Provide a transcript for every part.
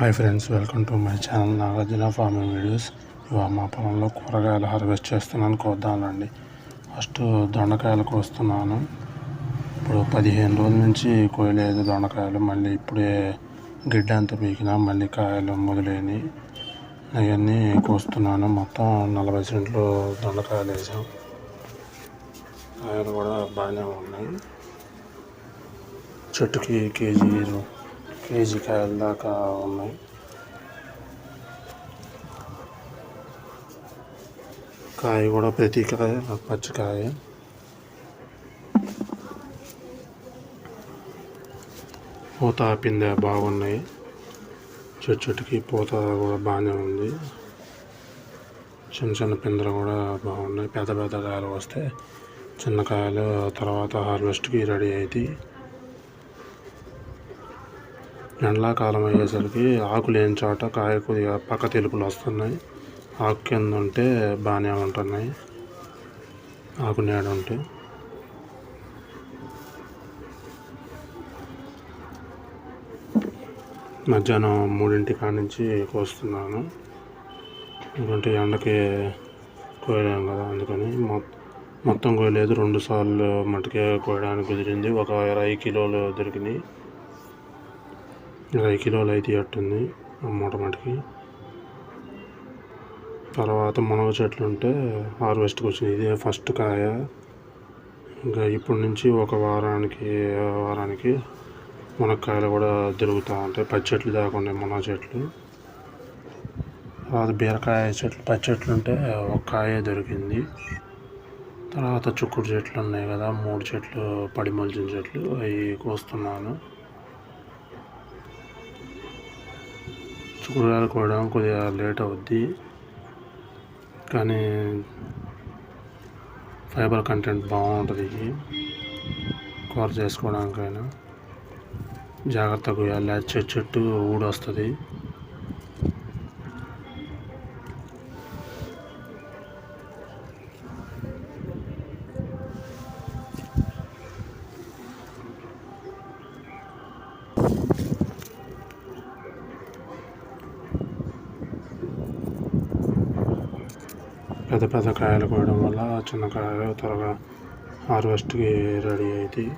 Hi friends welcome to my channel Nagarjuna farming videos ఇవాళ మా పొలంలో కూరగాయలు హార్వెస్ట్ చేస్తున్నాను కోద్దానండి ఫస్ట్ దొండకాయలు కోస్తున్నాను. ఇప్పుడు పదిహేను రోజుల నుంచి కోయలేదు దొండకాయలు. మళ్ళీ ఇప్పుడే గిడ్డ అంతా పీకిన మళ్ళీ కాయలు మొదలైనవి అవన్నీ కోస్తున్నాను. మొత్తం నలభై సెంట్లు దొండకాయలు వేసాం. కాయలు కూడా బాగానే ఉన్నాయి. చెట్టుకి కేజీ కేజీ కాయల దాకా ఉన్నాయి. కాయ కూడా ప్రతి కాయ పచ్చికాయ. పూత పిందె బాగున్నాయి. చెట్టు చెట్టుకి పూత కూడా బాగానే ఉంది. చిన్న చిన్న పిందెలు కూడా బాగున్నాయి. పెద్ద పెద్ద కాయలు వస్తే చిన్న కాయలు తర్వాత హార్వెస్ట్కి రెడీ అవుతాయి ఎండాకాలం అయ్యేసరికి ఆకు లేని చోట కాయ కొద్దిగా పక్క తెలుపులు వస్తున్నాయి. ఆకు కింద ఉంటే బాగానే ఉంటున్నాయి ఆకు నీడ ఉంటే మధ్యాహ్నం మూడింటి కాడ నుంచి కోస్తున్నాను. ఎందుకంటే ఎండకి కోయలేము కదా అందుకని మొత్తం కోయలేదు. రెండు సార్లు మటుకే కోయడానికి కుదిరింది. ఒక ఇరవై కిలోలు దొరికినాయి. ఇరవై కిలోలు అయితే అట్టుంది మూట మటుకి. తర్వాత మునగ చెట్లు ఉంటే హార్వెస్ట్కి వచ్చింది ఇదే ఫస్ట్ కాయ. ఇంకా ఇప్పటి నుంచి ఒక వారానికి వారానికి మునక్కాయలు కూడా దొరుకుతూ ఉంటాయి. పచ్చి చెట్లు దాకా మునగ చెట్లు. తర్వాత బీరకాయ చెట్లు పచ్చట్లు ఉంటే ఒక కాయ దొరికింది. తర్వాత చుక్కుడు చెట్లు ఉన్నాయి కదా మూడు చెట్లు పడి మొలిచిన చెట్లు అవి కోస్తున్నాను. కూరగాయలు కోయడం కొద్దిగా లేట్ అవుద్ది. కానీ ఫైబర్ కంటెంట్ బాగుంటుంది కూర చేసుకోవడానికైనా. జాగ్రత్తగా కోయాలి చెట్టు చెట్టు ఊడొస్తుంది. పెద్ద పెద్ద కాయలు కోయడం వల్ల చిన్న కాయలు త్వరగా హార్వెస్ట్కి రెడీ అవుతాయి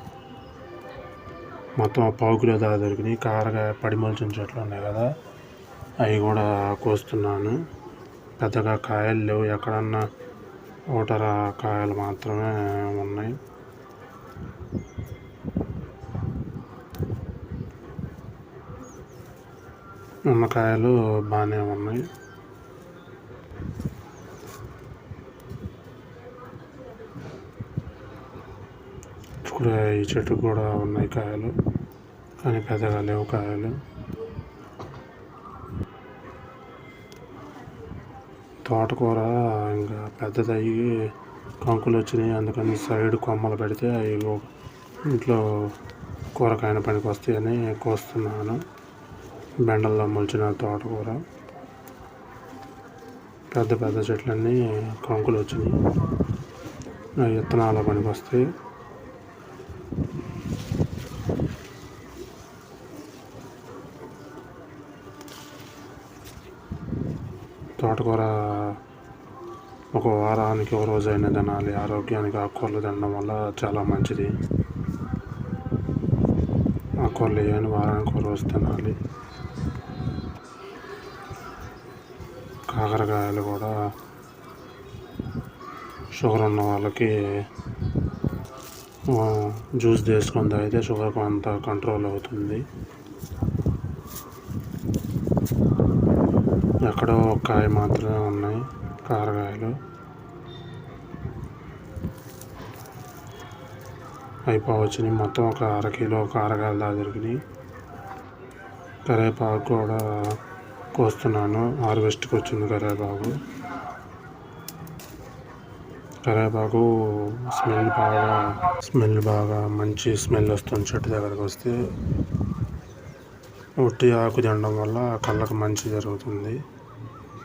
మొత్తం పావు కిలో దాకా దొరికినాయి. కారగా పడిమలిచిన చెట్లు ఉన్నాయి కదా అవి కూడా కోస్తున్నాను. పెద్దగా కాయలు లేవు. ఎక్కడన్నా ఓటర కాయలు మాత్రమే ఉన్నాయి. ఉన్న కాయలు బాగానే ఉన్నాయి. కూడా ఈ చెట్టు కూడా ఉన్నాయి కాయలు. కానీ పెద్దగా లేవు కాయలు. తోటకూర ఇంకా పెద్దదయ్యి కంకులు వచ్చినాయి. అందుకని సైడ్ కొమ్మలు పెడితే అవి ఇంట్లో కూరకాయన పనికి వస్తాయని కోస్తున్నాను. బెండల్లో మొలిచిన తోటకూర. పెద్ద పెద్ద చెట్లన్నీ కంకులు వచ్చినాయి. విత్తనాల పనికి వస్తాయి. తోటకూర ఒక వారానికి ఒక రోజు అయినా తినాలి. ఆరోగ్యానికి ఆకుకూరలు తినడం వల్ల చాలా మంచిది. ఆకుకూరలు వేయని వారానికి ఒక రోజు తినాలి. కాకరకాయలు కూడా షుగర్ ఉన్న వాళ్ళకి జ్యూస్ చేసుకొని తాగితే షుగర్ కొంత కంట్రోల్ అవుతుంది. ఎక్కడో కాయ మాత్రమే ఉన్నాయి కారకాయలు అయిపోవచ్చినాయి మొత్తం ఒక అర కిలో కారకాయలు దాకా దొరికినాయి. కూడా కోస్తున్నాను. హార్వెస్ట్కి వచ్చింది కరేపాకు. కరేపాకు స్మెల్ బాగా స్మెల్ బాగా మంచి స్మెల్ వస్తుంది చెట్టు దగ్గరకు వస్తే. ఉట్టి ఆకు తినడం వల్ల కళ్ళకు మంచి జరుగుతుంది.